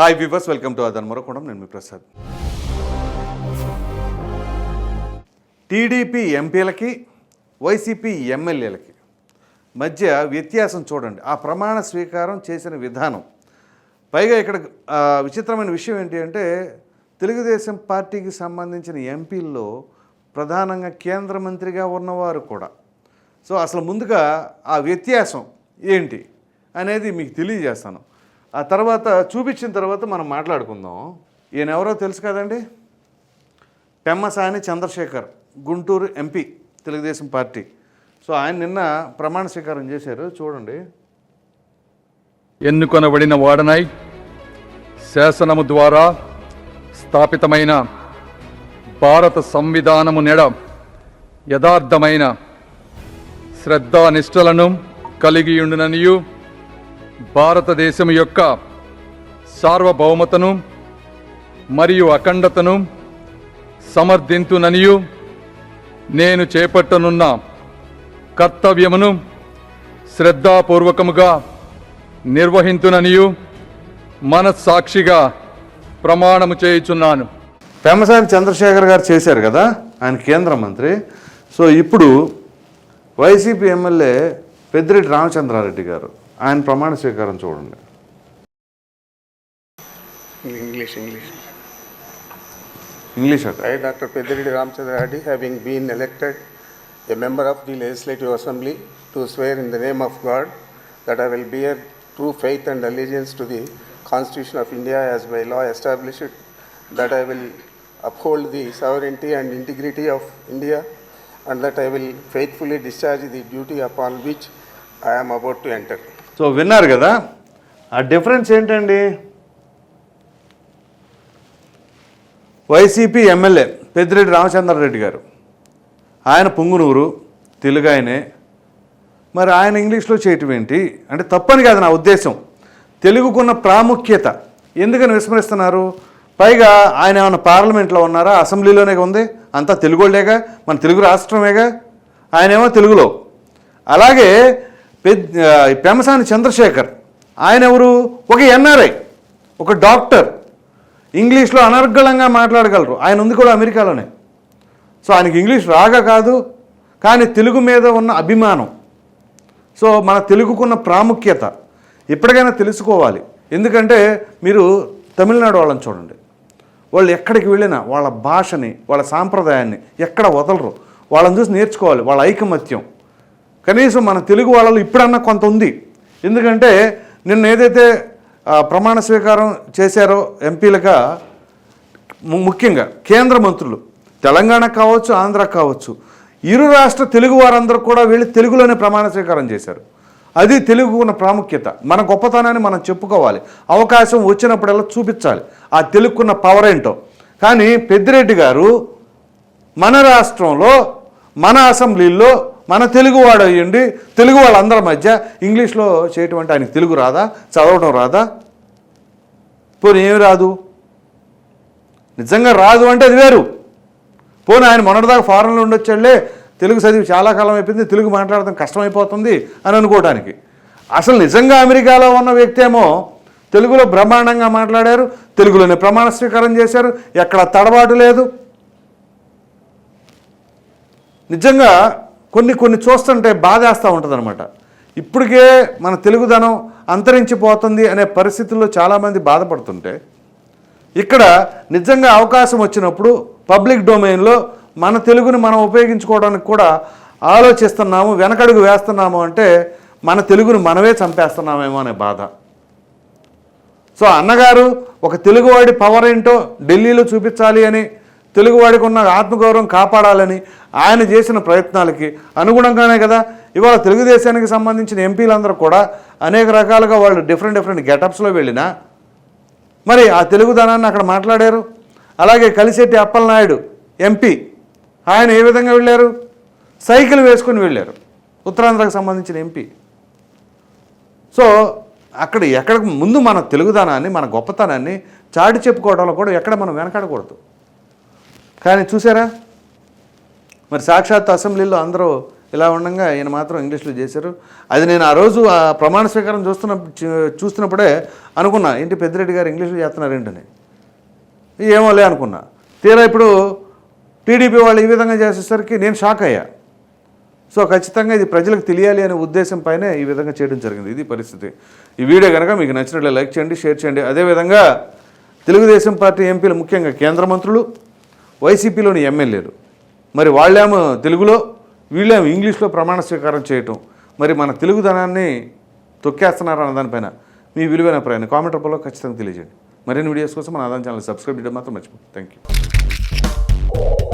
Hi viewers welcome to అదన్ మరొకడం నేను మీ ప్రసాద్ టీడీపీ ఎంపీలకి వైసీపీ ఎమ్మెల్యేలకి మధ్య వ్యత్యాసం చూడండి. ఆ ప్రమాణ స్వీకారం చేసిన విధానం. పైగా ఇక్కడ విచిత్రమైన విషయం ఏంటి అంటే తెలుగుదేశం పార్టీకి సంబంధించిన ఎంపీల్లో ప్రధానంగా కేంద్ర మంత్రిగా ఉన్నవారు కూడా. సో అసలు ముందుగా ఆ వ్యత్యాసం ఏంటి అనేది మీకు తెలియజేస్తాను. ఆ తర్వాత చూపించిన తర్వాత మనం మాట్లాడుకుందాం. ఈయన ఎవరో తెలుసు కదండి? Pemmasani Chandrashekhar Guntur MP Telugu Desam party. So ఆయన నిన్న ప్రమాణ స్వీకారం చేశారు. చూడండి. ఎన్నుకొనబడిన వాడనై శాసనము ద్వారా స్థాపితమైన భారత సంవిధానము నెడ యథార్థమైన శ్రద్ధానిష్టలను కలిగియుండుననియు భారతదేశం యొక్క సార్వభౌమతను మరియు అఖండతను సమర్థింతుననియు నేను చేపట్టనున్న కర్తవ్యమును శ్రద్ధాపూర్వకముగా నిర్వహించుననియు మనస్సాక్షిగా ప్రమాణము చేయుచున్నాను. పెమ్మసాని చంద్రశేఖర్ గారు చేశారు కదా ఆయన కేంద్ర మంత్రి. సో ఇప్పుడు వైసీపీ ఎమ్మెల్యే పెద్దిరెడ్డి రామచంద్రారెడ్డి గారు ఆయన ప్రమాణ స్వీకారం చూడండి English. ఇంగ్లీష్ అట I, Dr. Pediridi Ramchandra Reddy, having been elected a member of the Legislative Assembly, to swear in the name of God that I will bear true faith and allegiance to the Constitution of India as by law established, that I will uphold the sovereignty and integrity of India, and that I will faithfully discharge the duty upon which I am about to enter. So విన్నారు కదా ఆ difference ఏంటండి? YCP MLA Peddireddy Ramachandra Reddy గారు ఆయన పుంగునూరు తెలుగు ఆయనే మరి ఆయన ఇంగ్లీష్లో చేయటం ఏంటి? అంటే తప్పని కాదు నా ఉద్దేశం. తెలుగుకున్న ప్రాముఖ్యత. ఎందుకని విస్మరిస్తున్నారు? పైగా ఆయన ఏమైనా పార్లమెంట్లో ఉన్నారా? అసెంబ్లీలోనే ఉంది. అంతా తెలుగోళ్ళేగా మన తెలుగు రాష్ట్రమేగా. ఆయనేమో తెలుగులో. అలాగే పెమసాని చంద్రశేఖర్. ఆయన ఎవరు? ఒక ఎన్ఆర్ఐ ఒక డాక్టర్. ఇంగ్లీష్లో అనర్గళంగా మాట్లాడగలరు. ఆయన ఉంది కూడా అమెరికాలోనే. సో ఆయనకి ఇంగ్లీష్ రాగా కాదు కానీ తెలుగు మీద ఉన్న అభిమానం. సో మన తెలుగుకున్న ప్రాముఖ్యత ఎప్పటికైనా తెలుసుకోవాలి. ఎందుకంటే మీరు తమిళనాడు వాళ్ళని చూడండి. వాళ్ళు ఎక్కడికి వెళ్ళినా వాళ్ళ భాషని వాళ్ళ సాంప్రదాయాన్ని ఎక్కడ వదలరు. వాళ్ళని చూసి నేర్చుకోవాలి. వాళ్ళ ఐకమత్యం. కనీసం మన తెలుగు వాళ్ళలో ఇప్పుడన్నా కొంత ఉంది. ఎందుకంటే నిన్న ఏదైతే ప్రమాణ స్వీకారం చేశారో ఎంపీలుగా ముఖ్యంగా కేంద్ర మంత్రులు తెలంగాణ కావచ్చు ఆంధ్ర కావచ్చు ఇరు రాష్ట్ర తెలుగు వారందరూ కూడా వెళ్ళి తెలుగులోనే ప్రమాణ స్వీకారం చేశారు. అది తెలుగు ఉన్న ప్రాముఖ్యత. మన గొప్పతనాన్ని మనం చెప్పుకోవాలి. అవకాశం వచ్చినప్పుడల్లా చూపించాలి. ఆ తెలుగుకున్న పవర్ ఏంటో. కానీ పెద్దిరెడ్డి గారు మన రాష్ట్రంలో మన అసెంబ్లీలో మన తెలుగువాడు అయ్యండి. తెలుగు వాళ్ళందరి మధ్య ఇంగ్లీష్లో చేయటం అంటే ఆయనకి తెలుగు రాదా? చదవడం రాదా? పోనీ ఏమి రాదు? నిజంగా రాదు అంటే అది వేరు. పోనీ ఆయన మొన్నటిదాకా ఫారెన్లో ఉండొచ్చాడులే తెలుగు చదివి చాలా కాలం అయిపోయింది తెలుగు మాట్లాడడం కష్టమైపోతుంది అని అనుకోవడానికి. అసలు నిజంగా అమెరికాలో ఉన్న వ్యక్తి ఏమో తెలుగులో బ్రహ్మాండంగా మాట్లాడారు తెలుగులోనే ప్రమాణ స్వీకారం చేశారు ఎక్కడ తడబాటు లేదు. నిజంగా కొన్ని కొన్ని చూస్తుంటే బాధేస్తూ ఉంటుంది అనమాట ఇప్పటికే మన తెలుగుదనం అంతరించిపోతుంది అనే పరిస్థితుల్లో చాలామంది బాధపడుతుంటే ఇక్కడ నిజంగా అవకాశం వచ్చినప్పుడు పబ్లిక్ డొమైన్లో మన తెలుగుని మనం ఉపయోగించుకోవడానికి కూడా ఆలోచిస్తున్నాము వెనకడుగు వేస్తున్నాము అంటే మన తెలుగును మనమే చంపేస్తున్నామేమో అనే బాధ. సో అన్నగారు ఒక తెలుగువాడి పవర్ ఏంటో ఢిల్లీలో చూపించాలి అని తెలుగువాడికి ఉన్న ఆత్మగౌరవం కాపాడాలని ఆయన చేసిన ప్రయత్నాలకి అనుగుణంగానే కదా. ఇవాళ తెలుగుదేశానికి సంబంధించిన ఎంపీలందరూ కూడా అనేక రకాలుగా వాళ్ళు డిఫరెంట్ డిఫరెంట్ గెటప్స్లో వెళ్ళినా మరి ఆ తెలుగుదనాన్ని అక్కడ మాట్లాడారు. అలాగే కలిశెట్టి అప్పలనాయుడు ఎంపీ ఆయన ఏ విధంగా వెళ్ళారు? సైకిల్ వేసుకొని వెళ్ళారు ఉత్తరాంధ్రకు సంబంధించిన ఎంపీ. సో అక్కడ ఎక్కడ ముందు మన తెలుగుదనాన్ని మన గొప్పతనాన్ని చాటి చెప్పుకోవడంలో కూడా ఎక్కడ మనం వెనకాడకూడదు. కానీ చూసారా? మరి సాక్షాత్ అసెంబ్లీలో అందరూ ఇలా ఉండగా ఈయన మాత్రం ఇంగ్లీష్లో చేశారు. అది నేను ఆ రోజు ఆ ప్రమాణ స్వీకారం చూస్తున్న చూ- చూస్తున్నప్పుడే అనుకున్నా ఏంటి పెద్దిరెడ్డి గారు ఇంగ్లీష్లో చేస్తున్నారేంటని. ఏమోలే అనుకున్నా. తీరా ఇప్పుడు టీడీపీ వాళ్ళు ఈ విధంగా చేసేసరికి నేను షాక్ అయ్యా. సో ఖచ్చితంగా ఇది ప్రజలకు తెలియాలి అనే ఉద్దేశం పైనే ఈ విధంగా చేయడం జరిగింది. ఇది పరిస్థితి. ఈ వీడియో కనుక మీకు నచ్చినట్లే లైక్ చేయండి షేర్ చేయండి. అదేవిధంగా తెలుగుదేశం పార్టీ ఎంపీలు ముఖ్యంగా కేంద్ర మంత్రులు వైసీపీలోని ఎమ్మెల్యేలు. మరి వాళ్ళేమో తెలుగులో వీళ్ళేమో ఇంగ్లీష్లో ప్రమాణ స్వీకారం చేయటం. మరి మన తెలుగుదనాన్ని తొక్కేస్తున్నారన్న దానిపైన మీ విలువైన ప్రయాణం. కామెంట్ రూపంలో ఖచ్చితంగా తెలియజేయండి. మరిన్ని వీడియోస్ కోసం మన ఆదాయం ఛానల్ సబ్స్క్రైబ్ చేయడం మాత్రం మర్చిపోండి థ్యాంక్ యూ